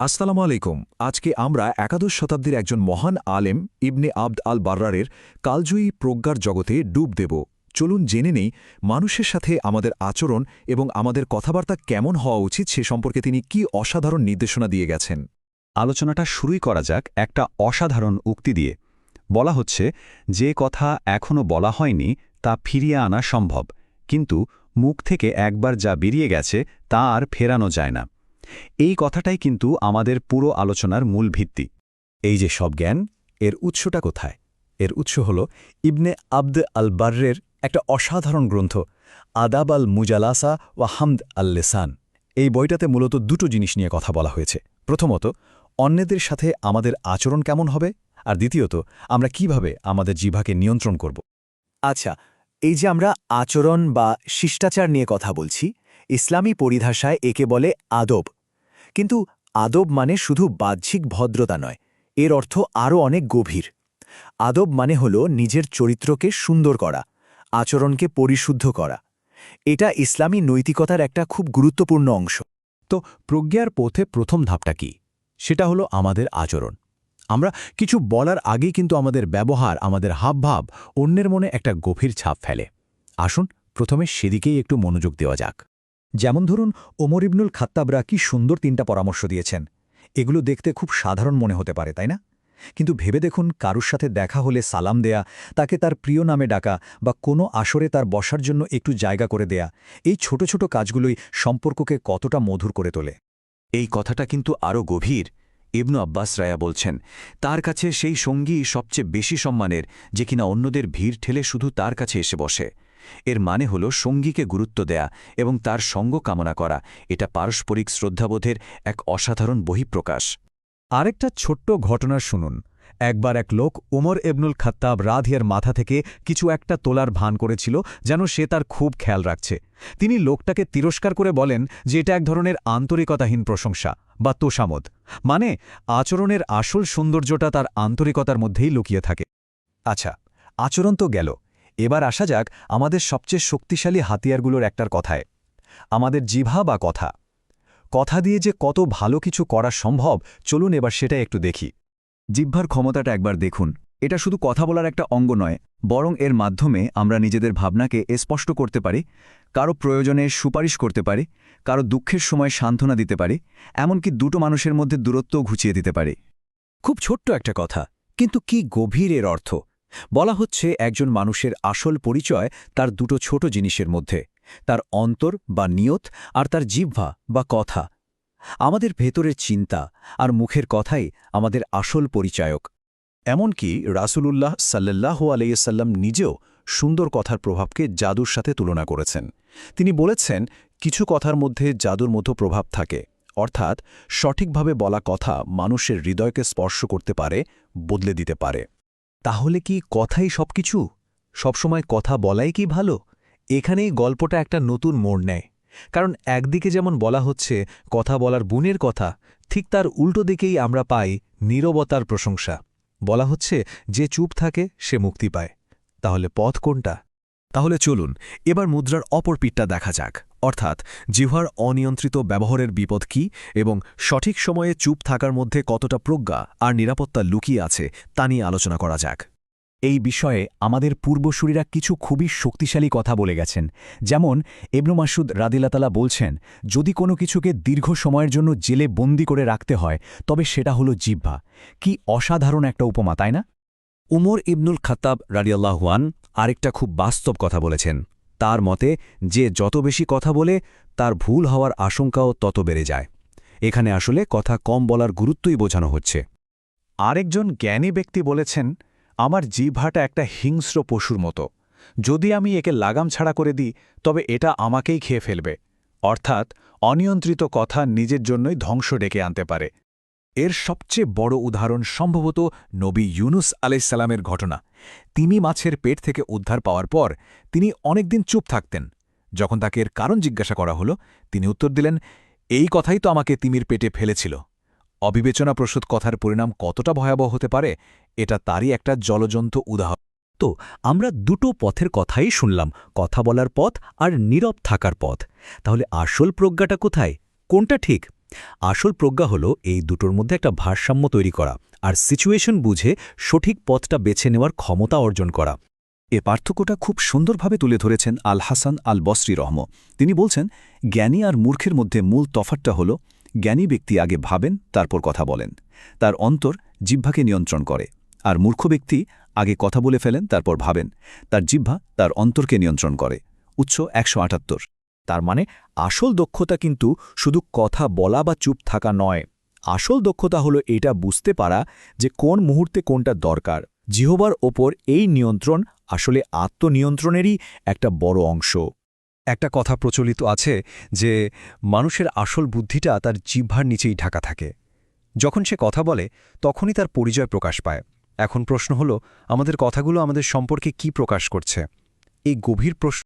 আসসালামু আলাইকুম। আজকে আমরা একাদশ শতাব্দীর একজন মহান আলেম ইবনে আবদ আল বার্রারের কালজয়ী প্রজ্ঞার জগতে ডুব দেব। চলুন জেনে নেই মানুষের সাথে আমাদের আচরণ এবং আমাদের কথাবার্তা কেমন হওয়া উচিত সে সম্পর্কে তিনি কি অসাধারণ নির্দেশনা দিয়ে গেছেন। আলোচনাটা শুরুই করা যাক একটা অসাধারণ উক্তি দিয়ে। বলা হচ্ছে, যে কথা এখনও বলা হয়নি তা ফিরিয়ে আনা সম্ভব, কিন্তু মুখ থেকে একবার যা বেরিয়ে গেছে তা আর ফেরানো যায় না। এই কথাটাই কিন্তু আমাদের পুরো আলোচনার মূল ভিত্তি। এই যে সব জ্ঞান, এর উৎসটা কোথায়? এর উৎস হল ইবনে আব্দ আল বার্রের একটা অসাধারণ গ্রন্থ, আদাব আল মুজালাসা ওয়া হামদ আল লেসান। এই বইটাতে মূলত দুটো জিনিস নিয়ে কথা বলা হয়েছে। প্রথমত, অন্যদের সাথে আমাদের আচরণ কেমন হবে? আর দ্বিতীয়ত, আমরা কীভাবে আমাদের জিভাকে নিয়ন্ত্রণ করব? আচ্ছা এই যে আমরা আচরণ বা শিষ্টাচার নিয়ে কথা বলছি, ইসলামী পরিভাষায় একে বলে আদব। কিন্তু আদব মানে শুধু বাহ্যিক ভদ্রতা নয়, এর অর্থ আরও অনেক গভীর। আদব মানে হল নিজের চরিত্রকে সুন্দর করা, আচরণকে পরিশুদ্ধ করা। এটা ইসলামী নৈতিকতার একটা খুব গুরুত্বপূর্ণ অংশ। তো প্রজ্ঞার পথে প্রথম ধাপটা কি? সেটা হলো আমাদের আচরণ। আমরা কিছু বলার আগেই কিন্তু আমাদের ব্যবহার, আমাদের হাবভাব অন্যের মনে একটা গভীর ছাপ ফেলে। আসুন প্রথমে সেদিকেই একটু মনোযোগ দেওয়া যাক। যেমন ধরুন, ওমর ইবনুল খাত্তাবরা কি সুন্দর তিনটা পরামর্শ দিয়েছেন। এগুলো দেখতে খুব সাধারণ মনে হতে পারে, তাই না? কিন্তু ভেবে দেখুন, কারুর সাথে দেখা হলে সালাম দেয়া, তাকে তার প্রিয় নামে ডাকা বা কোনো আসরে তার বসার জন্য একটু জায়গা করে দেয়া, এই ছোট ছোট কাজগুলোই সম্পর্ককে কতটা মধুর করে তোলে। এই কথাটা কিন্তু আরও গভীর, ইবনু আব্বাস রায়া বলছেন। তার কাছে সেই সঙ্গী সবচেয়ে বেশি সম্মানের যে কিনা অন্যদের ভিড় ঠেলে শুধু তার কাছে এসে বসে। এর মানে হল সঙ্গীকে গুরুত্ব দেয়া এবং তার সঙ্গ কামনা করা। এটা পারস্পরিক শ্রদ্ধাবোধের এক অসাধারণ বহিঃপ্রকাশ। আরেকটা ছোট্ট ঘটনা শুনুন। একবার এক লোক ওমর এবনুল খাত্তাব রাধিয়ার মাথা থেকে কিছু একটা তোলার ভান করেছিল যেন সে তার খুব খেয়াল রাখছে। তিনি লোকটাকে তিরস্কার করে বলেন যে এটা এক ধরনের আন্তরিকতাহীন প্রশংসা বা তোষামদ। মানে আচরণের আসল সৌন্দর্যটা তার আন্তরিকতার মধ্যেই লুকিয়ে থাকে। আচ্ছা আচরণ তো গেল। এবার আসা যাক আমাদের সবচেয়ে শক্তিশালী হাতিয়ারগুলোর একটার কথায়। আমাদের জিভা বা কথা। কথা দিয়ে যে কত ভালো কিছু করা সম্ভব, চলুন এবার সেটা একটু দেখি। জিহ্বার ক্ষমতাটা একবার দেখুন। এটা শুধু কথা বলার একটা অঙ্গ নয়, বরং এর মাধ্যমে আমরা নিজেদের ভাবনাকে স্পষ্ট করতে পারি, কারও প্রয়োজনে সুপারিশ করতে পারি, কারও দুঃখের সময় সান্ত্বনা দিতে পারি, এমনকি দুটো মানুষের মধ্যে দূরত্বও ঘুচিয়ে দিতে পারি। খুব ছোট্ট একটা কথা, কিন্তু কি গভীর এর অর্থ? বলা হচ্ছে একজন মানুষের আসল পরিচয় তার দুটো ছোট জিনিসের মধ্যে, তার অন্তর বা নিয়ত আর তার জিহ্বা বা কথা। আমাদের ভেতরের চিন্তা আর মুখের কথাই আমাদের আসল পরিচায়ক। এমনকি রাসূলুল্লাহ সাল্লাহ আলাইসাল্লাম নিজেও সুন্দর কথার প্রভাবকে জাদুর সাথে তুলনা করেছেন। তিনি বলেছেন, কিছু কথার মধ্যে জাদুর মতো প্রভাব থাকে, অর্থাৎ সঠিকভাবে বলা কথা মানুষের হৃদয়কে স্পর্শ করতে পারে, বদলে দিতে পারে। তাহলে কি কথাই সবকিছু? সবসময় কথা বলাই কি ভালো? এখানেই গল্পটা একটা নতুন মোড় নেয়। কারণ একদিকে যেমন বলা হচ্ছে, কথা বলার গুণের কথা, ঠিক তার উল্টো দিকেই আমরা পাই নীরবতার প্রশংসা। বলা হচ্ছে, যে চুপ থাকে, সে মুক্তি পায়। তাহলে পথ কোনটা? তাহলে চলুন, এবার মুদ্রার অপর পিঠটা দেখা যাক। অর্থাৎ জিহ্বার অনিয়ন্ত্রিত ব্যবহারের বিপদ কি এবং সঠিক সময়ে চুপ থাকার মধ্যে কতটা প্রজ্ঞা আর নিরাপত্তা লুকিয়ে আছে তা নিয়ে আলোচনা করা যাক। এই বিষয়ে আমাদের পূর্বসূরীরা কিছু খুবই শক্তিশালী কথা বলে গেছেন। যেমন এবনু মাসুদ রাদিলাতালা বলছেন, যদি কোনো কিছুকে দীর্ঘ সময়ের জন্য জেলে বন্দি করে রাখতে হয়, তবে সেটা হলো জিহ্বা। কি অসাধারণ একটা উপমা, তাই না? উমর ইবনুল খাত্তাব রাডিয়াল্লাহুয়ান আরেকটা খুব বাস্তব কথা বলেছেন। তার মতে, যে যত বেশি কথা বলে, তার ভুল হওয়ার আশঙ্কাও তত বেড়ে যায়। এখানে আসলে কথা কম বলার গুরুত্বই বোঝানো হচ্ছে। আরেকজন জ্ঞানী ব্যক্তি বলেছেন, আমার জিভাটা একটা হিংস্র পশুর মতো। যদি আমি একে লাগাম ছাড়া করে দিই, তবে এটা আমাকেই খেয়ে ফেলবে। অর্থাৎ, অনিয়ন্ত্রিত কথা নিজের জন্যই ধ্বংস ডেকে আনতে পারে। এর সবচেয়ে বড় উদাহরণ সম্ভবত নবী ইউনুস আলাইসাল্লামের ঘটনা। তিমি মাছের পেট থেকে উদ্ধার পাওয়ার পর তিনি অনেকদিন চুপ থাকতেন। যখন তাকে এর কারণ জিজ্ঞাসা করা হলো, তিনি উত্তর দিলেন, এই কথাই তো আমাকে তিমির পেটে ফেলেছিল। অবিবেচনাপ্রসূত কথার পরিণাম কতটা ভয়াবহ হতে পারে, এটা তারই একটা জলজন্ত উদাহরণ। তো আমরা দুটো পথের কথাই শুনলাম, কথা বলার পথ আর নীরব থাকার পথ। তাহলে আসল প্রজ্ঞাটা কোথায়? কোনটা ঠিক? আসল প্রজ্ঞা হলো এই দুটোর মধ্যে একটা ভারসাম্য তৈরি করা আর সিচুয়েশন বুঝে সঠিক পথটা বেছে নেওয়ার ক্ষমতা অর্জন করা। এ পার্থক্যটা খুব সুন্দরভাবে তুলে ধরেছেন আল হাসান আল বসরি রহম। তিনি বলছেন, জ্ঞানী আর মূর্খের মধ্যে মূল তফাতটা হল, জ্ঞানী ব্যক্তি আগে ভাবেন, তারপর কথা বলেন। তার অন্তর জিহ্বাকে নিয়ন্ত্রণ করে। আর মূর্খ ব্যক্তি আগে কথা বলে ফেলেন, তারপর ভাবেন। তার জিহ্বা তার অন্তরকে নিয়ন্ত্রণ করে। উৎস একশো আটাত্তর। তার মানে আসল দক্ষতা কিন্তু শুধু কথা বলা বা চুপ থাকা নয়। আসল দক্ষতা হলো এটা বুঝতে পারা যে কোন মুহূর্তে কোনটা দরকার। জিহবার ওপর এই নিয়ন্ত্রণ আসলে আত্মনিয়ন্ত্রণেরই একটা বড় অংশ। একটা কথা প্রচলিত আছে যে মানুষের আসল বুদ্ধিটা তার জিহ্বার নিচেই ঢাকা থাকে। যখন সে কথা বলে, তখনই তার পরিচয় প্রকাশ পায়। এখন প্রশ্ন হলো, আমাদের কথাগুলো আমাদের সম্পর্কে কি প্রকাশ করছে? এই গভীর প্রশ্ন